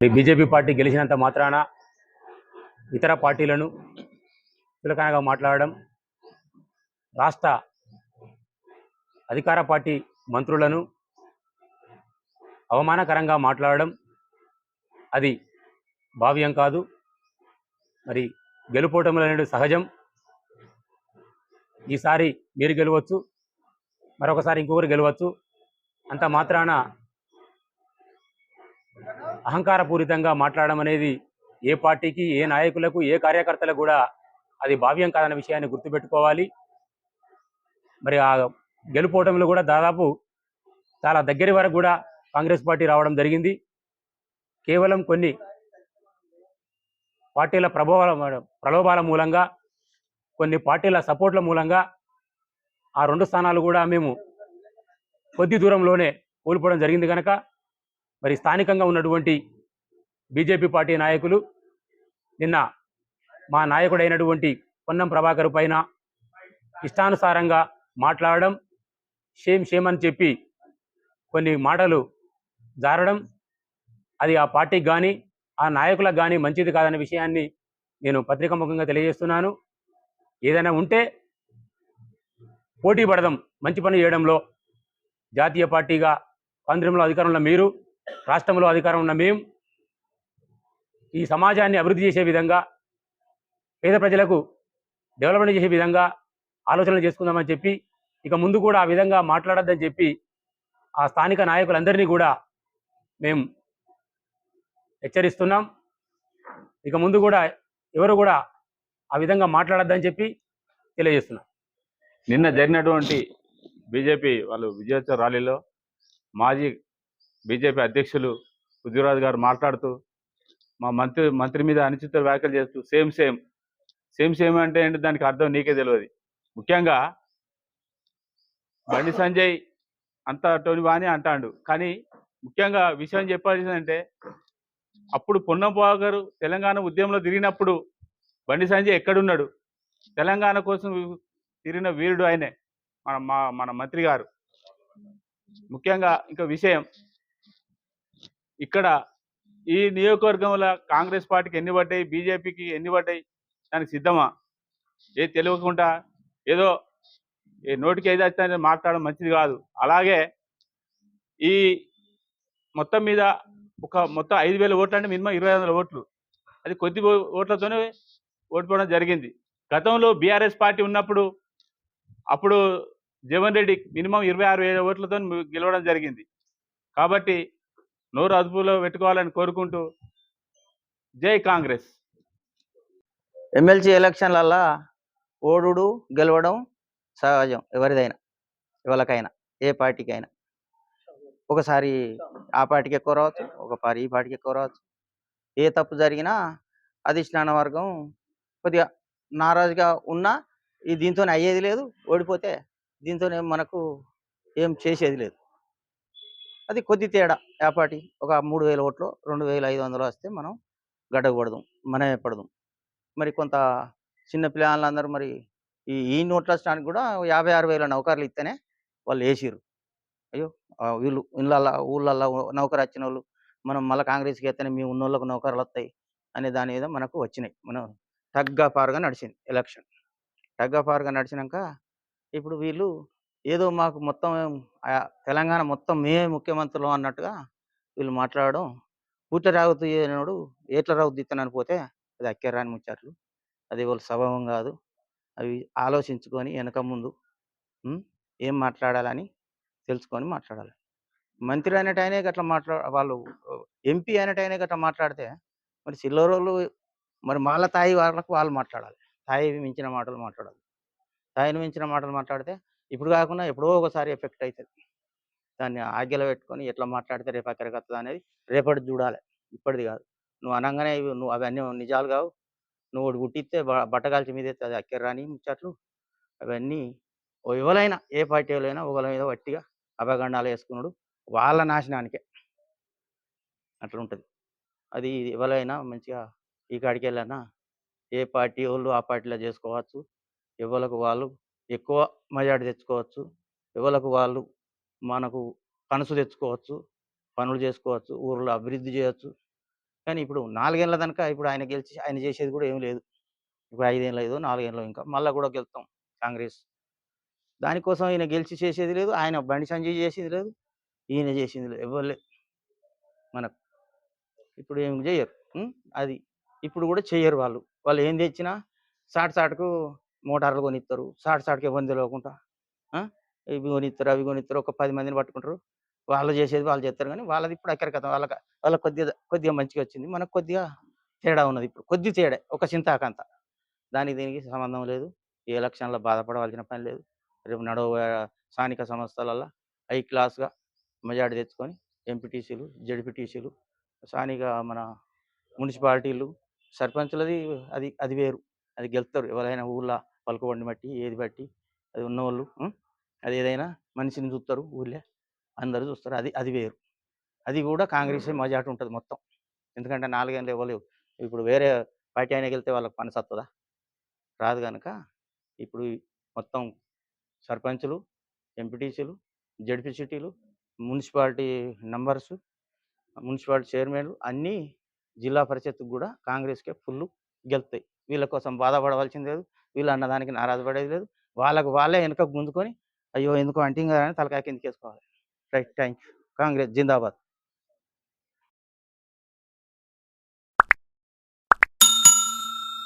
BJP party గెలిచినంత మాత్రాన ఇతర పార్టీలను చులకనగా మాట్లాడడం రాష్ట్ర అధికార పార్టీ మంత్రులను అవమానకరంగా మాట్లాడడం అది భావ్యం కాదు. మరి గెలుపోవటములు అనేది సహజం. ఈసారి మీరు గెలవచ్చు మరొకసారి ఇంకొకరు గెలవచ్చు. అంత మాత్రాన అహంకారపూరితంగా మాట్లాడడం అనేది ఏ పార్టీకి ఏ నాయకులకు ఏ కార్యకర్తలకు కూడా అది భావ్యం కాదన్న విషయాన్ని గుర్తుపెట్టుకోవాలి. మరి ఆ గెలుపోవటంలో కూడా దాదాపు చాలా దగ్గర వరకు కూడా కాంగ్రెస్ పార్టీ రావడం జరిగింది. కేవలం కొన్ని పార్టీల ప్రభావాల ప్రలోభాల మూలంగా కొన్ని పార్టీల సపోర్ట్ల మూలంగా ఆ రెండు స్థానాలు కూడా మేము కొద్ది దూరంలోనే కోల్పోవడం జరిగింది కనుక మరి స్థానికంగా ఉన్నటువంటి బీజేపీ పార్టీ నాయకులు నిన్న మా నాయకుడైనటువంటి పొన్నం ప్రభాకర్ పైన ఇష్టానుసారంగా మాట్లాడడం షేమ్ షేమ్ అని చెప్పి కొన్ని మాటలు జారడం అది ఆ పార్టీకి కానీ ఆ నాయకులకు కానీ మంచిది కాదనే విషయాన్ని నేను పత్రికాముఖంగా తెలియజేస్తున్నాను. ఏదైనా ఉంటే పోటీ పడదాం మంచి పని చేయడంలో జాతీయ పార్టీగా కేంద్రంలో అధికారంలో మీరు రాష్ట్రంలో అధికారం ఉన్న మేము ఈ సమాజాన్ని అభివృద్ధి చేసే విధంగా పేద ప్రజలకు డెవలప్మెంట్ చేసే విధంగా ఆలోచనలు చేసుకుందామని చెప్పి ఇక ముందు కూడా ఆ విధంగా మాట్లాడొద్దని చెప్పి ఆ స్థానిక నాయకులందరినీ కూడా మేము హెచ్చరిస్తున్నాం. ఇక ముందు కూడా ఎవరు కూడా ఆ విధంగా మాట్లాడొద్దని చెప్పి తెలియజేస్తున్నాం. నిన్న జరిగినటువంటి బీజేపీ వాళ్ళు విజయోత్సవ ర్యాలీలో మాజీ బీజేపీ అధ్యక్షులు పృథ్వీరాజ్ గారు మాట్లాడుతూ మా మంత్రి మంత్రి మీద అనుచిత వ్యాఖ్యలు చేస్తూ సేమ్ సేమ్. సేమ్ సేమ్ అంటే ఏంటి? దానికి అర్థం నీకే తెలియదు ముఖ్యంగా బండి సంజయ్ అంత టోని బాని అంటాడు. కానీ ముఖ్యంగా విషయం చెప్పాల్సిందంటే అప్పుడు పొన్నంబాబు గారు తెలంగాణ ఉద్యమంలో తిరిగినప్పుడు బండి సంజయ్ ఎక్కడున్నాడు? తెలంగాణ కోసం తిరిగిన వీరుడు ఆయనే మన మా మన మంత్రి గారు. ముఖ్యంగా ఇంకా విషయం ఇక్కడ ఈ నియోజకవర్గంలో కాంగ్రెస్ పార్టీకి ఎన్ని పడ్డాయి? బీజేపీకి ఎన్ని పడ్డాయి? దానికి సిద్ధమా? ఏ తెలియకుండా ఏదో ఏ నోటికి ఏది వచ్చిందని మాట్లాడడం మంచిది కాదు. అలాగే ఈ మొత్తం మీద ఒక మొత్తం ఐదు వేల ఓట్లు అంటే మినిమం ఇరవై వందల ఓట్లు. అది కొద్ది ఓట్లతోనే ఓడిపోవడం జరిగింది. గతంలో బీఆర్ఎస్ పార్టీ ఉన్నప్పుడు అప్పుడు జగన్ రెడ్డి మినిమం ఇరవై ఆరు వేల ఓట్లతో గెలవడం జరిగింది. కాబట్టి నోరు అదుపులో పెట్టుకోవాలని కోరుకుంటూ జై కాంగ్రెస్. ఎమ్మెల్సీ ఎలక్షన్లల్లా ఓడుడు గెలవడం సహజం ఎవరిదైనా ఎవరికైనా ఏ పార్టీకైనా. ఒకసారి ఆ పార్టీకి ఎక్కువ రావచ్చు ఒకసారి ఈ పార్టీకి ఎక్కువ రావచ్చు. ఏ తప్పు జరిగినా అధిష్టాన వర్గం కొద్దిగా నారాజుగా ఉన్నా ఈ దీంతో అయ్యేది లేదు ఓడిపోతే దీంతో మనకు ఏం చేసేది లేదు. అది కొద్ది తేడా. ఏపాటి ఒక మూడు వేల ఓట్లు రెండు వేల ఐదు వందలు వస్తే మనం గడ్డకు పడదాం మనమే పడదాం మరి కొంత చిన్న పిల్లలందరూ మరి ఈ ఈ నోట్ల స్టాండ్ కూడా యాభై ఆరు వేల నౌకర్లు ఇస్తేనే వాళ్ళు వేసిరు అయ్యో! వీళ్ళు ఇళ్ళల్లో ఊళ్ళల్లో నౌకరు వచ్చిన వాళ్ళు మనం మళ్ళీ కాంగ్రెస్కి వేస్తేనే మీ ఉన్నోళ్ళకు నౌకర్లు వస్తాయి అనే దాని మీద మనకు వచ్చినాయి. మనం టగ్గా పారుగా నడిచింది ఎలక్షన్. టగ్గా పారుగా నడిచినాక ఇప్పుడు వీళ్ళు ఏదో మాకు మొత్తం తెలంగాణ మొత్తం మేమే ముఖ్యమంత్రులు అన్నట్టుగా వీళ్ళు మాట్లాడడం పూట రాగుతూ ఏనాడు ఏట్ల రాగుతూ ఇత్తనని పోతే అది అక్కరాని ముచ్చట్లు అది వాళ్ళ స్వభావం కాదు. అవి ఆలోచించుకొని వెనక ముందు ఏం మాట్లాడాలని తెలుసుకొని మాట్లాడాలి. మంత్రి అయినట్టయినే గట్లా మాట్లా వాళ్ళు ఎంపీ అయినట్టయినే గట్లా మాట్లాడితే మరి చిల్లరోళ్ళు మరి వాళ్ళ తాయి వాళ్ళకు వాళ్ళు మాట్లాడాలి. తాయి మించిన మాటలు మాట్లాడాలి. తాయిని మించిన మాటలు మాట్లాడితే ఇప్పుడు కాకుండా ఎప్పుడో ఒకసారి ఎఫెక్ట్ అవుతుంది దాన్ని ఆజ్ఞలో పెట్టుకొని ఎట్లా మాట్లాడితే రేపు అక్కడికి వస్తుంది అనేది రేపటి చూడాలి. ఇప్పటిది కాదు. నువ్వు అనగానే నువ్వు అవన్నీ నిజాలు కావు. నువ్వు ఒకటి పుట్టిస్తే బట్టగాల్చి మీద అది అక్కర రాని ముచ్చట్లు. అవన్నీ ఓ ఎవరైనా ఏ పార్టీ వాళ్ళైనా ఒకళ్ళ మీద వట్టిగా అభగండాలు వేసుకున్నాడు వాళ్ళ నాశనానికే. అట్లా ఉంటుంది అది ఎవరైనా మంచిగా ఈ కాడికి వెళ్ళినా ఏ పార్టీ వాళ్ళు ఆ పార్టీలో చేసుకోవచ్చు. ఎవరికి వాళ్ళు ఎక్కువ మెజార్టీ తెచ్చుకోవచ్చు. యువలకు వాళ్ళు మనకు కనసు తెచ్చుకోవచ్చు పనులు చేసుకోవచ్చు ఊర్లో అభివృద్ధి చేయొచ్చు. కానీ ఇప్పుడు నాలుగేళ్ళ కనుక ఇప్పుడు ఆయన గెలిచి ఆయన చేసేది కూడా ఏం లేదు. ఇప్పుడు ఐదేళ్ళు లేదు నాలుగేళ్ళు ఇంకా మళ్ళీ కూడా గెలుస్తాం కాంగ్రెస్. దానికోసం ఈయన గెలిచి చేసేది లేదు ఆయన బండి సంజయ్ చేసేది లేదు ఈయన చేసింది లేదు ఎవరు లేదు మనకు. ఇప్పుడు ఏం చేయరు అది ఇప్పుడు కూడా చేయరు వాళ్ళు. వాళ్ళు ఏం తెచ్చినా సాట్ సాటుకు మోటార్లు కొనిస్తారు సాట్ సాటుకు ఇబ్బంది లేకుండా ఇవి కొనిస్తారు అవి కొనిస్తారు ఒక పది మందిని పట్టుకుంటారు. వాళ్ళు చేసేది వాళ్ళు చేస్తారు కానీ వాళ్ళది ఇప్పుడు అక్కడి వాళ్ళకి వాళ్ళకి కొద్దిగా కొద్దిగా మంచిగా వచ్చింది. మనకు కొద్దిగా తేడా ఉన్నది ఇప్పుడు. కొద్ది తేడా ఒక చింతాకంత. దానికి దీనికి సంబంధం లేదు. ఈ ఎలక్షన్లో బాధపడవలసిన పని లేదు. రేపు నడవ స్థానిక సంస్థలలో హై క్లాస్గా మెజార్టీ తెచ్చుకొని ఎంపీటీసీలు జడ్పీటీసీలు స్థానిక మన మున్సిపాలిటీలు సర్పంచులది అది అది వేరు. అది గెలుస్తారు ఎవరైనా ఊళ్ళో పలుకుబండి బట్టి ఏది బట్టి అది ఉన్నవాళ్ళు? అది ఏదైనా మనిషిని చూస్తారు ఊళ్ళో అందరూ చూస్తారు అది అది వేరు. అది కూడా కాంగ్రెస్ మెజార్టీ ఉంటుంది మొత్తం. ఎందుకంటే నాలుగేళ్ళు ఇవ్వలేవు. ఇప్పుడు వేరే పార్టీ అయినా వెళ్తే వాళ్ళకి పని సత్తదా? రాదు కనుక ఇప్పుడు మొత్తం సర్పంచులు ఎంపీటీసీలు జడ్పీసీటీలు మున్సిపాలిటీ నంబర్సు మున్సిపాలిటీ చైర్మన్లు అన్నీ జిల్లా పరిషత్కు కూడా కాంగ్రెస్కే ఫుల్ గెలుతాయి. వీళ్ళ కోసం బాధపడవలసింది లేదు. వీళ్ళు అన్నదానికి నారాజు పడేది లేదు. వాళ్ళకు వాళ్ళే వెనుక గుంజుకొని అయ్యో! ఎందుకు అంటింగ్ అని తలకాయ కిందకి వేసుకోవాలి right thank you Congress Zindabad.